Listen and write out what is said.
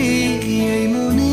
এই মনে